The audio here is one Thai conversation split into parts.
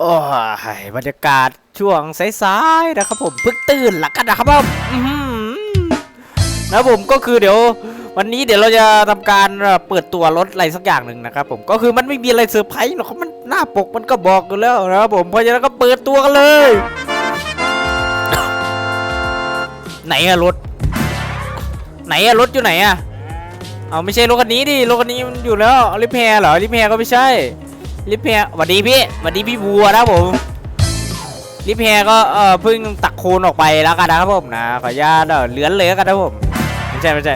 โอ้ยบรรยากาศช่วงสายๆนะครับผมเพิ่งตื่นหละกันนะครับผมนะผมก็คือเดี๋ยว วันนี้เดี๋ยวเราจะทำการเปิดตัวรถอะไรสักอย่างหนึ่งนะครับผมก็คือมันไม่มีอะไรเซอร์ไพรส์หรอกมันหน้าปกมันก็บอกอยู่แล้วนะครับผมเพราะฉะนั้นก็เปิดตัวกันเลย ไหนอะรถ ไหนอะรถอยู่ไหนอะเอาไม่ใช่รถคันนี้ดิรถคันนี้มันอยู่แล้วลิฟต์แพรเหรอลิฟต์แพรก็ไม่ใช่ ลิฟแพรสวัสดีพี่สวัสดีพี่บัวนะผมลิฟแพรก็เออเพิ่งตักโคลนออกไปแล้วกันนะครับผมนะขออนุญาตเอ่อเลือนเลยกันนะผมไม่ใช่ไม่ใช่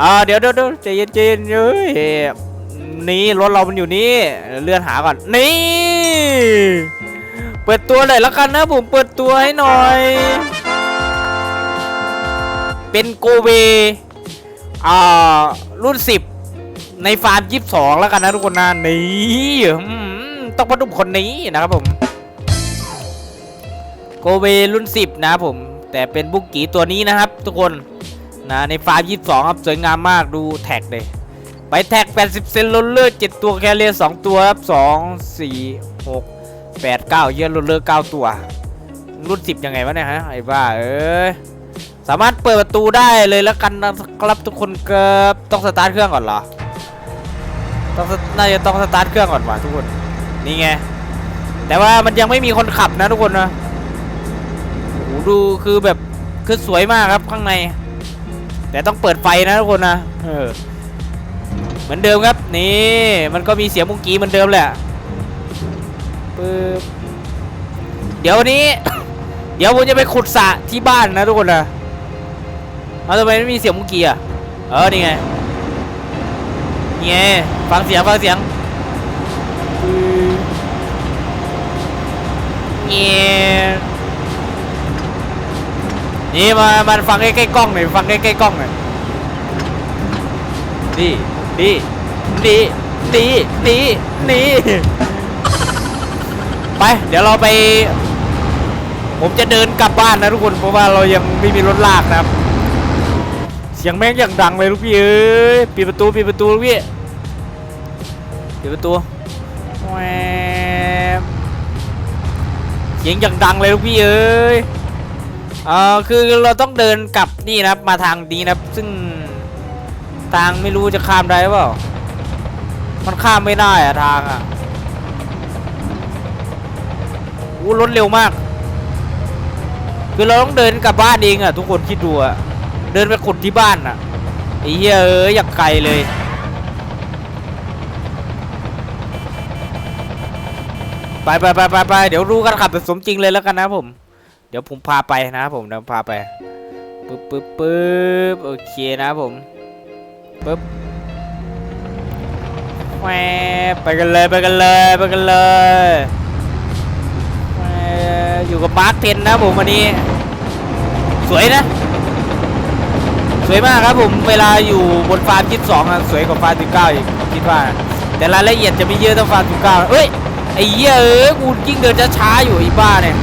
อ่าเดี๋ยวเดี๋ยวเดี๋ยวใจเย็นใจเย็นเฮ้ยนี่รถเรามันอยู่นี่เลื่อนหาก่อนนี่เปิดตัวเลยแล้วกันนะผมเปิดตัวให้หน่อย เป็นโกเวอ่ารุ่น10 ในฟาร์ม22แล้วกันนะทุกคนนะนี่ต้องมาดูคนนี้นะครับผม โกเวรุ่น10นะครับผม แต่เป็นบุกกีตัวนี้นะครับ ทุกคนนะในฟาร์ม22ครับสวยงามมากดูแท็กเลยไปแท็ก 80 เซนโรลเลือร์7ตัวแคเรียร์2ตัวครับ2 4 6 8 9 เยอะโรลเลือร์9ตัว รุ่น 10 ยังไงวะเนี่ยฮะไอ้บ้าเอ้ยสามารถเปิดประตูได้เลยแล้วกันนะครับทุกคนเกิบต้องสตาร์ทเครื่องก่อนเหรอ ต้องน่าจะต้องสตาร์ทเครื่องก่อนว่ะทุกคน นี่ไง แต่ว่ามันยังไม่มีคนขับนะทุกคนนะโอ้โหดูคือแบบคือสวยมากครับข้างใน แต่ต้องเปิดไฟนะทุกคนนะ เออ เหมือนเดิมครับ นี่ มันก็มีเสียงมุงกี้เหมือนเดิมแหละปึ๊บเดี๋ยววันนี้ เดี๋ยวผมจะไปขุดสระที่บ้านนะทุกคนนะเอาทำไมไม่มีเสียงมุกี้อะ เออ นี่ไง งฟังเสียงฟังเสียงเงี้ยนี่มามันฟังใกล้ๆกล้องหน่อยฟังใกล้ๆกล้องหน่อยนี่นี่นี่นี่นี่นี่ไป เดี๋ยวเราไป ผมจะเดินกลับบ้านนะทุกคนเพราะว่าเรายังไม่มีรถลากนะครับ เสียงแม่งอย่างดังเลยลูกพี่เอ้ยปิดประตูปิดประตูลูกพี่ ปิดประตูแหวบเสียงอย่างดังเลยลูกพี่เอ้ยเอ่อคือเราต้องเดินกลับนี่นะครับมาทางนี้นะครับ ซึ่งทางไม่รู้จะข้ามได้หรือเปล่า มันข้ามไม่ได้อะทางอะอู้รถเร็วมาก คือเราต้องเดินกลับบ้านเองอะทุกคนคิดดูอะเดินไปขุดที่บ้านอะไอ้เหี้ยเอ้ยอยากไกลเลย ไปไปไปไปไปเดี๋ยวรู้กันขับแบบสมจริงเลยแล้วกันนะผม เดี๋ยวผมพาไปนะผมเดี๋ยวพาไปปึ๊บปึ๊บปึ๊บโอเคนะผมปึ๊บแหวไปกันเลยไปกันเลยไปกันเลยอยู่กับมาร์คเทนนะผมวันนี้ สวยนะ สวยมากครับผมเวลาอยู่บนฟาร์มยี่สองสวยกว่าฟาร์มสิบเก้าอีกคิดว่า แต่รายละเอียดจะไม่เยอะเท่าฟาร์มสิบเก้าเอ้ย ไอ้เหี้ยเอ้ยกูยิ่งเดินช้าๆอยู่ไอ้บ้าเนี่ย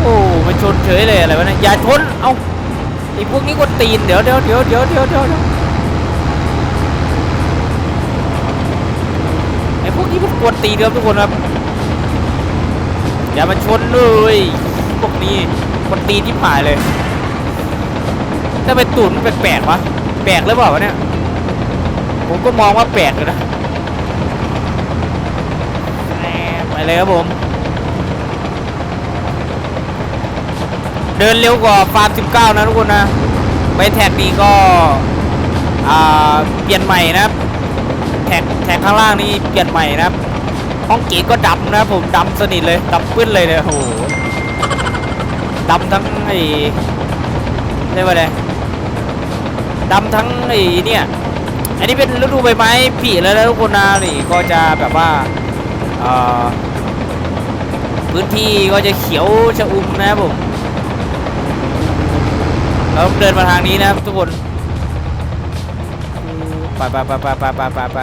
โอ้มันชนเฉยเลยอะไรวะเนี่ยอย่าชนเอาไอ้พวกนี้กวนตีนเดี๋ยวเดี๋ยวเดี๋ยวเดี๋ยวเดี๋ยวเดี๋ยวไอ้พวกนี้มันกวนตีนครับทุกคนครับอย่ามาชนเลยพวกนี้กวนตีนที่ผ่ายเลยถ้าเป็นตุ่นมันแปลกๆวะแปลกหรือเปล่าวะเนี่ยผมก็มองว่าแปลกเลยนะแหม ไปเลยครับผม เดินเร็วกว่าฟาร์ม19 นะทุกคนนะ ไปแท็กนี้ก็เปลี่ยนใหม่นะครับ แท็กแท็กข้างล่างนี่เปลี่ยนใหม่นะครับห้องเกีก็ดำนะครับผมดำสนิทเลยดำปื้นเลยเนี่ยโอ้โหดำทั้งไอ้เรียกว่าไรดำทั้งไอ้เนี่ยอันนี้เป็นฤดูใบไม้ผลิแล้วนะทุกคนนะนี่ก็จะแบบว่า พื้นที่ก็จะเขียวชะอุ่มนะครับผมเราเดินมาทางนี้นะครับทุกคนไปไปไปไปไปไปไปไป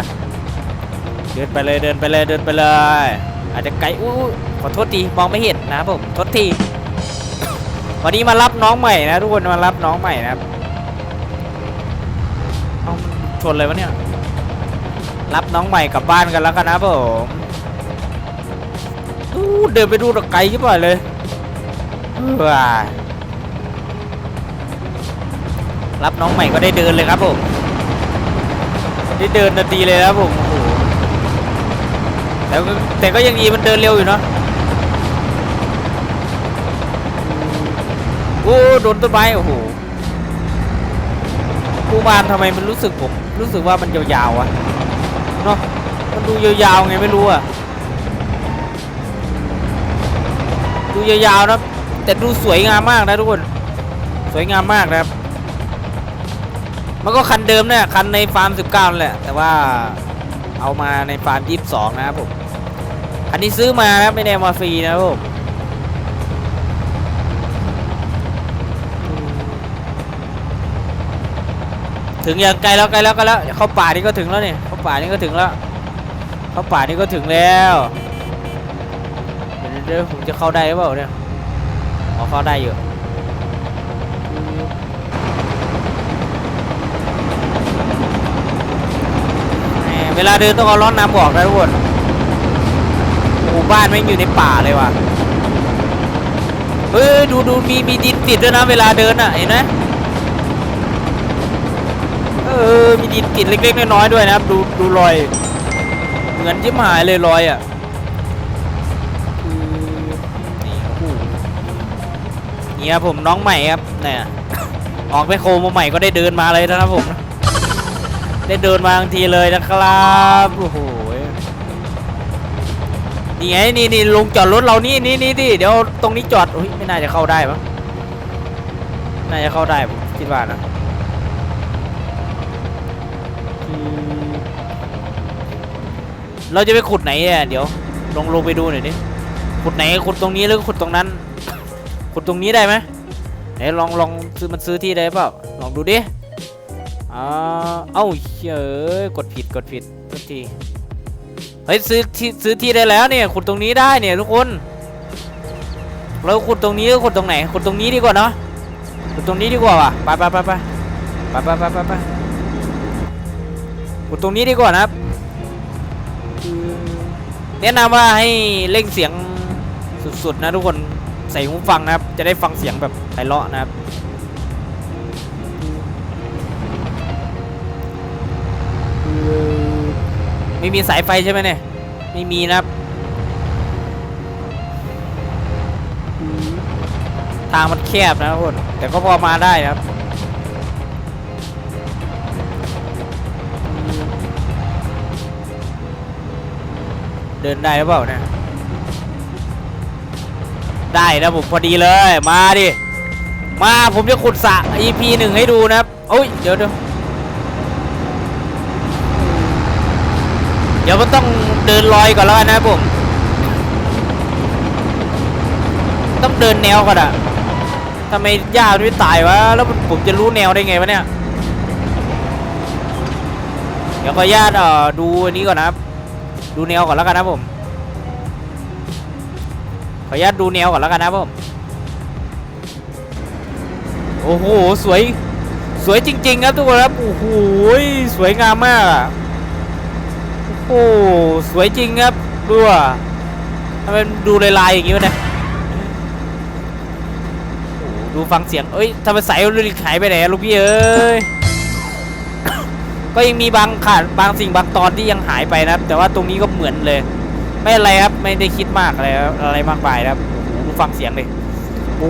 เดินไปเลยเดินไปเลยเดินไปเลย อาจจะไกลอู้ขอโทษทีมองไม่เห็นนะครับผมโทษทีวันนี้มารับน้องใหม่นะทุกคนมารับน้องใหม่นะครับเอามันชนเลยวะเนี่ยรับน้องใหม่กลับบ้านกันแล้วกันนะผม นู้เดินไปดูตะไกลขึ้นไปเลยว้ารับน้องใหม่ก็ได้เดินเลยครับผมได้เดินนาทีเลยครับผมโอ้โหแต่แต่ก็ยังดีมันเดินเร็วอยู่เนาะโอ้โดนต้นไม้โอ้โหกูบานทำไมมันรู้สึกผมรู้สึกว่ามันยาวๆอะเนาะมันดูยาวๆไงไม่รู้อะ ดูยาวๆนะแต่ดูสวยงามมากนะทุกคน สวยงามมากนะครับ มันก็คันเดิมเนี่ยคันในฟาร์ม 19แหละ แต่ว่าเอามาในฟาร์ม 22 นะครับผม อันนี้ซื้อมานะครับไม่ได้เอามาฟรีนะครับผมถึงอย่างไกลแล้วไกลแล้วไกลแล้ว เข้าป่านี่ก็ถึงแล้วเนี่ยเข้าป่านี่ก็ถึงแล้ว เข้าป่านี่ก็ถึงแล้ว ดี๋ยวเดี๋ยวผมจะเข้าได้หรือเปล่าเนี่ยอ๋อเข้าได้อยู่เวลาเดินต้องเอาล้อนน้ำบอกนะทุกคนหมู่บ้านแม่อยู่ในป่าเลยว่ะเฮ้ยดูดูมีมีดินติดด้วยนะเวลาเดินอะเห็นไหมเออมีดินติดเล็กๆน้อยๆด้วยนะครับ ดูดูรอย เหมือนจิ้มหายเลยรอยอะ นี่ครับผมน้องใหม่ครับเนี่ยออกไปโคมาใหม่ก็ได้เดินมาเลยนะครับผม ได้เดินมาทันทีเลยนะครับโอ้โหนี่ไงนี่นี่ลงจอดรถเรานี่นี่นี่ดิเดี๋ยวตรงนี้จอดอุ้ยไม่น่าจะเข้าได้ปะน่าจะเข้าได้ผมคิดว่านะเราจะไปขุดไหนเนี่ยเดี๋ยวลงลงไปดูหน่อยดิขุดไหนขุดตรงนี้หรือขุดตรงนั้น ขุดตรงนี้ได้ไหมไหนลองลองซื้อมันซื้อที่ได้เปล่าลองดูดิอ่าเอ้าเฮ้ยกดผิดกดผิดทุกทีเฮ้ยซื้อที่ซื้อที่ได้แล้วเนี่ยขุดตรงนี้ได้เนี่ยทุกคนเราขุดตรงนี้หรือขุดตรงไหนขุดตรงนี้ดีกว่าเนาะขุดตรงนี้ดีกว่าว่ะไปไปไปไปไปไปไปไปขุดตรงนี้ดีกว่านะครับแนะนำว่าให้เร่งเสียงสุดๆนะทุกคน ใส่หูฟังนะครับ จะได้ฟังเสียงแบบไพเราะนะครับ ไม่มีสายไฟใช่ไหมเนี่ย ไม่มีนะครับ ทางมันแคบนะทุกคนแต่ก็พอมาได้นะครับเดินได้หรือเปล่าเนี่ย ได้นะผมพอดีเลยมาดิมาผมจะขุดสระ EP หนึ่งให้ดูนะครับโอ้ยเดี๋ยวเดี๋ยวเดี๋ยวมันต้องเดินลอยก่อนแล้วนะผมต้องเดินแนวก่อนอะทำไมหญ้ามันไม่ตายวะแล้วผมจะรู้แนวได้ไงวะเนี่ยเดี๋ยวขออนุญาตเออดูอันนี้ก่อนนะครับ ดูแนวก่อนแล้วกันนะผม ออนุญาตดูแนวก่อนแล้วกันนะผมโอ้โหสวยสวยจริง ๆ ครับทุกคนครับโอ้โหสวยงามมากอะโอ้สวยจริงครับดูอะทำไมมันดูลายๆอย่างงี้วะเนี่ยดูฟังเสียงเอ้ยทำไมสายลิขายไปไหนลูกพี่เอ้ยก็ยังมีบางขาดบางสิ่งบางตอนที่ยังหายไปนะแต่ว่าตรงนี้ก็เหมือนเลย ไม่อะไรครับไม่ได้คิดมากอะไรอะไรมากมายครับดูฟังเสียงเลยปู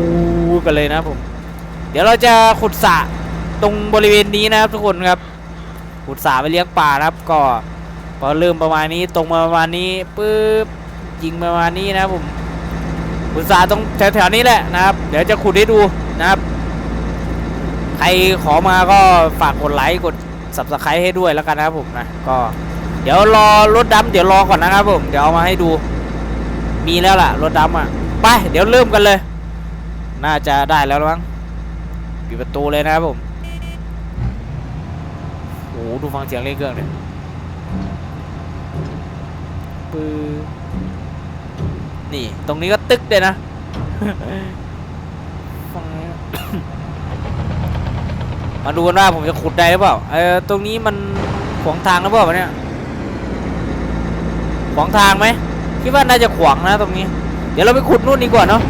กันเลยนะผม เดี๋ยวเราจะขุดสระตรงบริเวณนี้นะครับทุกคนครับ ขุดสระไปเลี้ยงปลานะครับ ก็พอเริ่มประมาณนี้ตรงมาประมาณนี้ปุ๊บยิงประมาณนี้นะผมอุตสาห์ตรงแถวๆนี้แหละนะครับ เดี๋ยวจะขุดให้ดูนะครับ ใครขอมาก็ฝากกดไลค์กด subscribe ให้ด้วยแล้วกันนะครับผมนะก็ เดี๋ยวรอรถดำเดี๋ยวรอก่อนนะครับผม เดี๋ยวเอามาให้ดู มีแล้วล่ะ รถดำอะ ไป เดี๋ยวเริ่มกันเลย น่าจะได้แล้วมั้งปิดประตูเลยนะครับผมโอ้ดูฟังเสียงเร่งเครื่องเลยปือนี่ ตรงนี้ก็ตึกเลยนะฝั่งมาดูกันว่าผมจะขุดได้หรือเปล่า เออ ตรงนี้มันขวางทางหรือเปล่าเนี่ย ขวางทางไหมคิดว่าน่าจะขวางนะตรงนี้ เดี๋ยวเราไปขุดนู่นดีกว่าเนาะ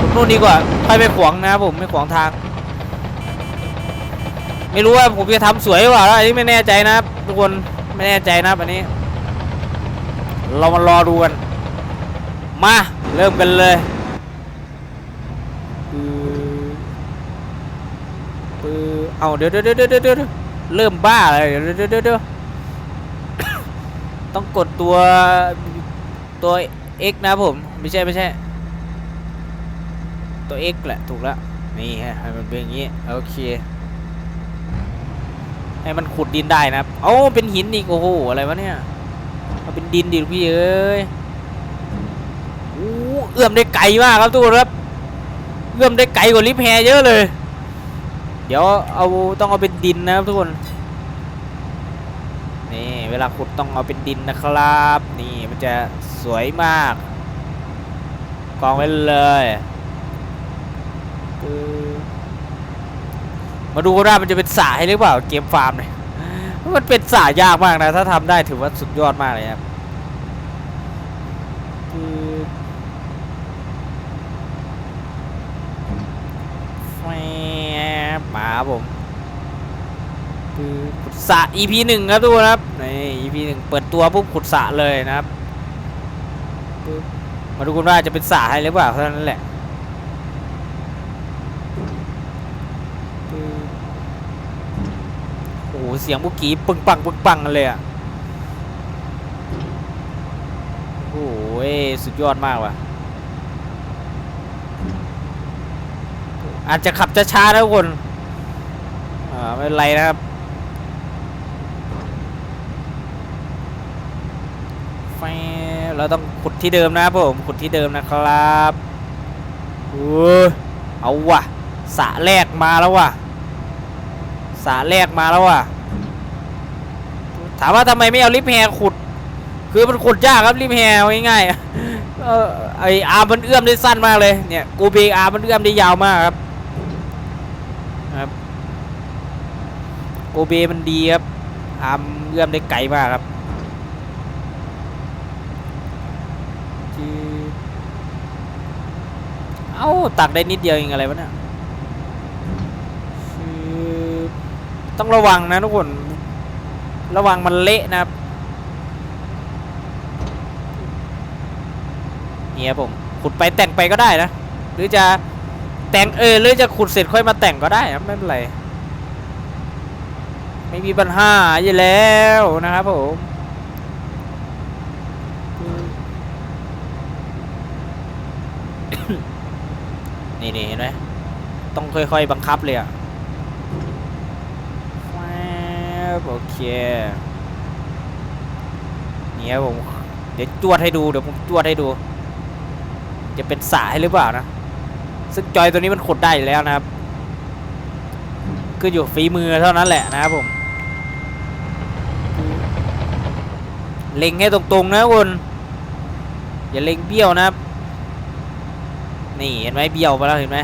ขุดนู่นดีกว่าไปไปขวางนะผมไม่ขวางทาง ไม่รู้ว่าผมจะทำสวยหรือเปล่าอันนี้ไม่แน่ใจนะทุกคนไม่แน่ใจนะครับอันนี้ เรามารอดูกันมาเริ่มกันเลยปืออเอาเดี๋ยวเดี๋ยวเดี๋ยวเดี๋ยวเริ่มบ้าเลยเดี๋ยวเดี๋ยวเดี๋ยว ต้องกดตัวตัว X นะผม ไม่ใช่ไม่ใช่ ตัว X แหละ ถูกแล้ว นี่ฮะให้มันเป็นอย่างนี้ โอเค ให้มันขุดดินได้นะครับเอ้าเป็นหินอีก โอ้โห อะไรวะเนี่ยเอาเป็นดินดิพี่เอ้ยอู้เอื้อมได้ไกลมากครับทุกคนครับ เอื้อมได้ไกลกว่าลิฟต์แฮเยอะเลย เดี๋ยวเอาต้องเอาเป็นดินนะครับทุกคน เวลาขุดต้องเอาเป็นดินนะครับ นี่มันจะสวยมากกองไว้เลยมาดูกันว่ามันจะเป็นสายหรือเปล่าเกมฟาร์มเนี่ยมันเป็นสายากมากนะ ถ้าทำได้ถือว่าสุดยอดมากเลยครับแฟบมาบผมคื สระ EP หนึ่งครับทุกคนครับนี่ EP หนึ่งเปิดตัวปุ๊บขุดสระเลยนะครับมาดูกันว่าจะเป็นสระให้หรือเปล่าเท่านั้นแหละโอ้โหเสียงเมื่อกี้ปึ้งปังปึ้งปังกันเลยอะโอ้โหสุดยอดมากว่ะอาจจะขับช้าๆนะทุกคนอ่าไม่เป็นไรนะครับ แฟบ เราต้องขุดที่เดิมนะครับผมขุดที่เดิมนะครับโอ้ยเอาว่ะสะแรกมาแล้วว่ะสะแรกมาแล้วว่ะ ถามว่าทำไมไม่เอาลิฟแฮร์ขุด คือมันขุดยากครับลิฟแฮร์เอาง่ายๆเออไออาร์มันเอื้อมได้สั้นมากเลยเนี่ยกูเบอาร์มมันเอื้อมได้ยาวมากครับครับโกเบมันดีครับอาร์มเอื้อมได้ไกลมากครับ จืด เอ้าตักได้นิดเดียวเองอะไรวะเนี่ยชืดต้องระวังนะทุกคน ระวังมันเละนะครับเนี่ยผมขุดไปแต่งไปก็ได้นะ หรือจะแต่งเออหรือจะขุดเสร็จค่อยมาแต่งก็ได้ครับไม่เป็นไร ไม่มีปัญหาอยู่แล้วนะครับผม นี่นี่เห็นไหมต้องค่อยๆบังคับเลยอะโอเคนี่ครับผมเดี๋ยวจวดให้ดูเดี๋ยวผมจวดให้ดู จะเป็นสายหรือเปล่านะ ซึ่งจอยตัวนี้มันขุดได้แล้วนะครับก็อยู่ฝีมือเท่านั้นแหละนะครับผมเล็งให้ตรงๆนะคุณอย่าเล็งเบี้ยวนะครับ นี่เห็นไหมเบี้ยวไปแล้วเห็นไหม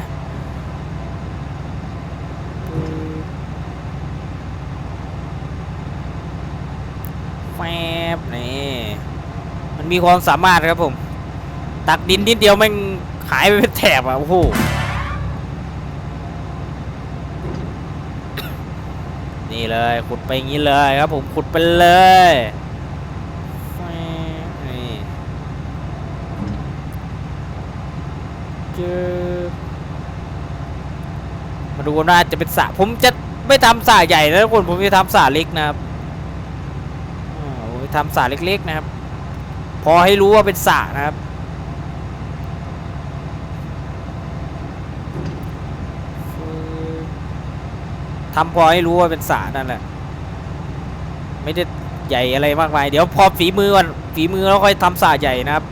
แฟบนี่มันมีความสามารถครับผม ตักดินนิดเดียวแมันหายไปเป็นแถบอะโอ้โหนี่เลยขุดไปงี้เลยครับผมขุดไปเลยแฟบนี่ เจอมาดูกันว่าจะเป็นสระผมจะไม่ทำสระใหญ่นะทุกคนผมจะทำสระเล็กนะครับอ่าผมจะทำสระเล็ก ๆ นะครับ พอให้รู้ว่าเป็นสระนะครับทำพอให้รู้ว่าเป็นสระนั่นแหละ ไม่ได้ใหญ่อะไรมากมาย เดี๋ยวพอฝีมือก่อนฝีมือแล้วค่อยทำสระใหญ่นะครับ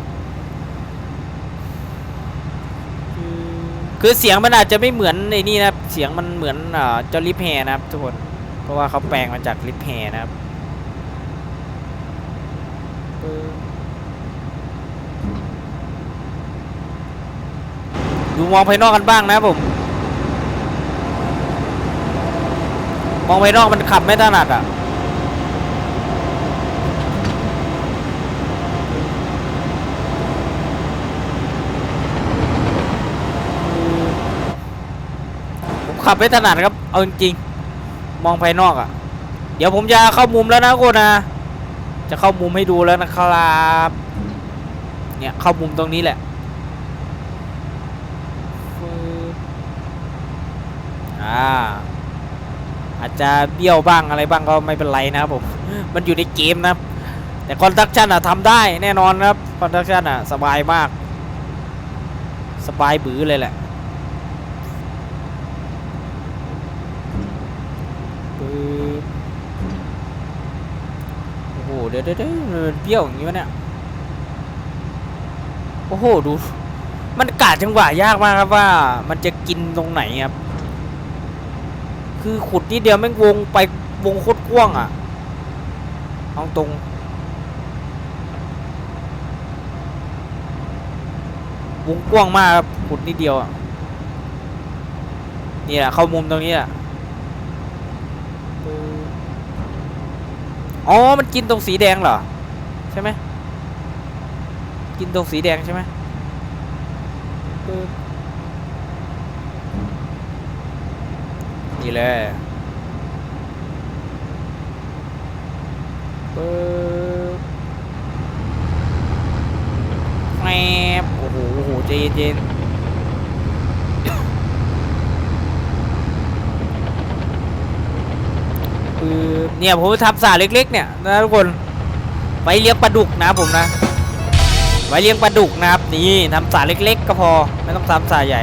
คือเสียงมันอาจจะไม่เหมือนในนี่นะเสียงมันเหมือนเจ้าลิฟแฮร์นะครับทุกคนเพราะว่าเขาแปลงมาจากลิฟแฮร์นะครับดูมองภายนอกกันบ้างนะผมมองภายนอกมันขับไม่ถนัดอะ ขับไม่ถนัดครับ เอาจริงๆมองภายนอกอะ่ะ เดี๋ยวผมจะเข้ามุมแล้วนะโคนนะ จะเข้ามุมให้ดูแล้วนะครับ เนี่ยเข้ามุมตรงนี้แหละอ่าอาจจะเบี้ยวบ้างอะไรบ้างก็ไม่เป็นไรนะครับผม มันอยู่ในเกมนะ แต่คอนดักชันอะทำได้แน่นอนครับคอนดักชันอะสบายมาก สบายบื้อเลยแหละปึ๊บโอ้โห เดี๋ยวเดี๋ยวเดี๋ยวมันเบี้ยวอย่างนี้วะเนี่ย โอ้โห ดู มันกาดจังหวะยากมากครับว่า มันจะกินตรงไหนครับ คือขุดนิดเดียวแม่งวงไปวงโคตรกว้างอะเอาตรงวงกว้างมากครับขุดนิดเดียวอะนี่แหละเข้ามุมตรงนี้แหละ อ๋อ มันกินตรงสีแดงเหรอ ใช่ไหม กินตรงสีแดงใช่ไหมนี่เลยปึ๊บแมบโอ้โหโอ้โหใจเย็น ๆปึ๊บเนี่ยผมทำสาเล็ก ๆ เนี่ยนะทุกคนไว้เลี้ยงปลาดุกนะผมนะ ไว้เลี้ยงปลาดุกนะครับนี่ทำสาเล็ก ๆ ก็พอไม่ต้องทำสาใหญ่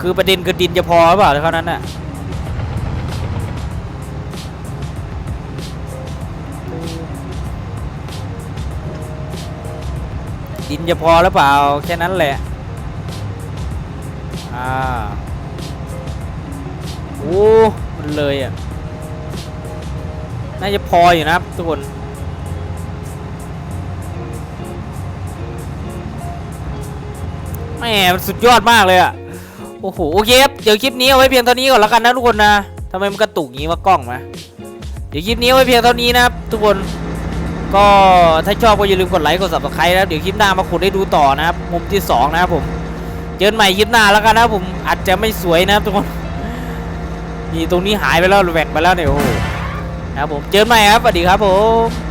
คือประเด็นคือดินจะพอหรือเปล่าเท่านั้นน่ะดินจะพอหรือเปล่าแค่นั้นแหละ อ่า อ้ มันเลยอะ น่าจะพออยู่นะครับทุกคนแหมมันสุดยอดมากเลยอะ โอ้โห โอเคครับ เดี๋ยวคลิปนี้เอาไว้เพียงเท่านี้ก่อนแล้วกันนะทุกคนนะทำไมมันกระตุกงี้ว่ากล้องนะเดี๋ยวคลิปนี้เอาไว้เพียงเท่านี้นะครับทุกคน ก็ถ้าชอบก็อย่าลืมกดไลค์กด subscribe นะครับ เดี๋ยวคลิปหน้ามาขุดให้ดูต่อนะครับ มุมที่สองนะครับผม เจอกันใหม่คลิปหน้าแล้วกันนะผมอาจจะไม่สวยนะครับทุกคน นี่ตรงนี้หายไปแล้วแหวกไปแล้วเนี่ยโอ้โหนะครับผมเจอใหม่ครับสวัสดีครับผม